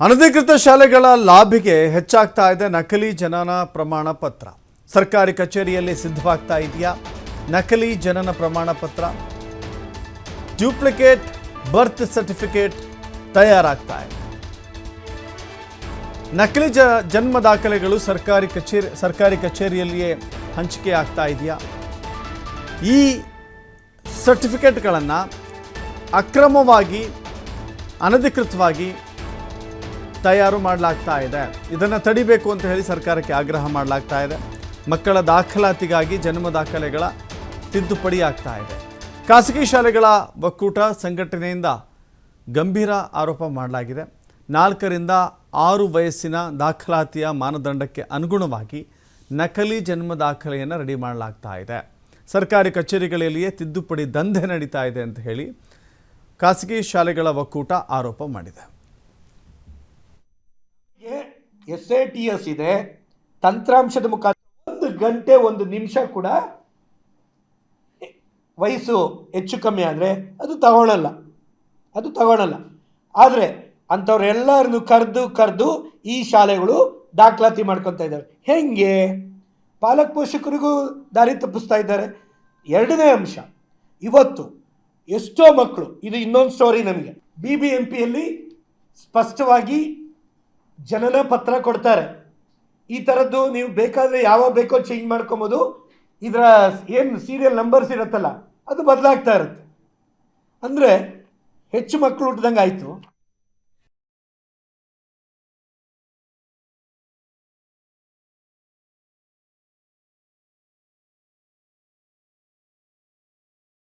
ಅನಧಿಕೃತ ಶಾಲೆಗಳ ಲಾಭಿಗೆ ಹೆಚ್ಚಾಗ್ತಾ ಇದೆ ನಕಲಿ ಜನನ ಪ್ರಮಾಣ ಪತ್ರ. ಸರ್ಕಾರಿ ಕಚೇರಿಯಲ್ಲಿ ಸಿದ್ಧವಾಗ್ತಾ ಇದೆಯಾ? ನಕಲಿ ಜನನ ಪ್ರಮಾಣ ಪತ್ರ. ಡ್ಯೂಪ್ಲಿಕೇಟ್ ಬರ್ತ್ ಸರ್ಟಿಫಿಕೇಟ್ ತಯಾರಾಗ್ತಾ ಇದೆ. ನಕಲಿ ಜ, ಜನ್ಮ ದಾಖಲೆಗಳು ಸರ್ಕಾರಿ ಕಚೇರಿ, ಸರ್ಕಾರಿ ಕಚೇರಿಯಲ್ಲಿಯೇ ಹಂಚಿಕೆ ಆಗ್ತಾ ಇದೆಯಾ? ಈ ಸರ್ಟಿಫಿಕೇಟ್ಗಳನ್ನು ಅಕ್ರಮವಾಗಿ, ಅನಧಿಕೃತವಾಗಿ ತಯಾರು ಮಾಡಲಾಗ್ತಾ ಇದೆ. ಇದನ್ನು ತಡಿಬೇಕು ಅಂತ ಹೇಳಿ ಸರ್ಕಾರಕ್ಕೆ ಆಗ್ರಹ ಮಾಡಲಾಗ್ತಾ ಇದೆ. ಮಕ್ಕಳ ದಾಖಲಾತಿಗಾಗಿ ಜನ್ಮ ದಾಖಲೆಗಳ ತಿದ್ದುಪಡಿ ಆಗ್ತಾ ಇದೆ. ಖಾಸಗಿ ಶಾಲೆಗಳ ಒಕ್ಕೂಟ ಸಂಘಟನೆಯಿಂದ ಗಂಭೀರ ಆರೋಪ ಮಾಡಲಾಗಿದೆ. ನಾಲ್ಕರಿಂದ ಆರು ವಯಸ್ಸಿನ ದಾಖಲಾತಿಯ ಮಾನದಂಡಕ್ಕೆ ಅನುಗುಣವಾಗಿ ನಕಲಿ ಜನ್ಮ ದಾಖಲೆಯನ್ನು ರೆಡಿ ಮಾಡಲಾಗ್ತಾ ಇದೆ. ಸರ್ಕಾರಿ ಕಚೇರಿಗಳಲ್ಲಿಯೇ ತಿದ್ದುಪಡಿ ದಂಧೆ ನಡೀತಾ ಇದೆ ಅಂತ ಹೇಳಿ ಖಾಸಗಿ ಶಾಲೆಗಳ ಒಕ್ಕೂಟ ಆರೋಪ ಮಾಡಿದೆ. ಎಸ್ ಎ ಟಿ ಎಸ್ ಇದೆ. ತಂತ್ರಾಂಶದ ಮುಖಾಂತರ ಒಂದು ಗಂಟೆ, ಒಂದು ನಿಮಿಷ ಕೂಡ ವಯಸ್ಸು ಹೆಚ್ಚು ಕಮ್ಮಿ ಆದರೆ ಅದು ತಗೊಳ್ಳಲ್ಲ ಅದು ತಗೊಳ್ಳಲ್ಲ ಆದರೆ ಅಂಥವ್ರೆಲ್ಲರನ್ನು ಕರೆದು ಕರೆದು ಈ ಶಾಲೆಗಳು ದಾಖಲಾತಿ ಮಾಡ್ಕೊತಾ ಇದ್ದಾರೆ. ಹೆಂಗೆ? ಪಾಲಕ್ ಪೋಷಕರಿಗೂ ದಾರಿ ತಪ್ಪಿಸ್ತಾ ಇದ್ದಾರೆ. ಎರಡನೇ ಅಂಶ, ಇವತ್ತು ಎಷ್ಟೋ ಮಕ್ಕಳು, ಇದು ಇನ್ನೊಂದು ಸ್ಟೋರಿ ನಮಗೆ. ಬಿ ಬಿ ಎಂ ಪಿಯಲ್ಲಿ ಸ್ಪಷ್ಟವಾಗಿ ಜನನ ಪತ್ರ ಕೊಡ್ತಾರೆ. ಈ ಥರದ್ದು ನೀವು ಬೇಕಾದರೆ ಯಾವಾಗ ಬೇಕೋ ಚೇಂಜ್ ಮಾಡ್ಕೊಬೋದು. ಇದರ ಏನು ಸೀರಿಯಲ್ ನಂಬರ್ಸ್ ಇರುತ್ತಲ್ಲ, ಅದು ಬದಲಾಗ್ತಾ ಇರುತ್ತೆ. ಅಂದರೆ ಹೆಚ್ಚು ಮಕ್ಕಳು ಹುಟ್ಟಿದಂಗೆ ಆಯಿತು.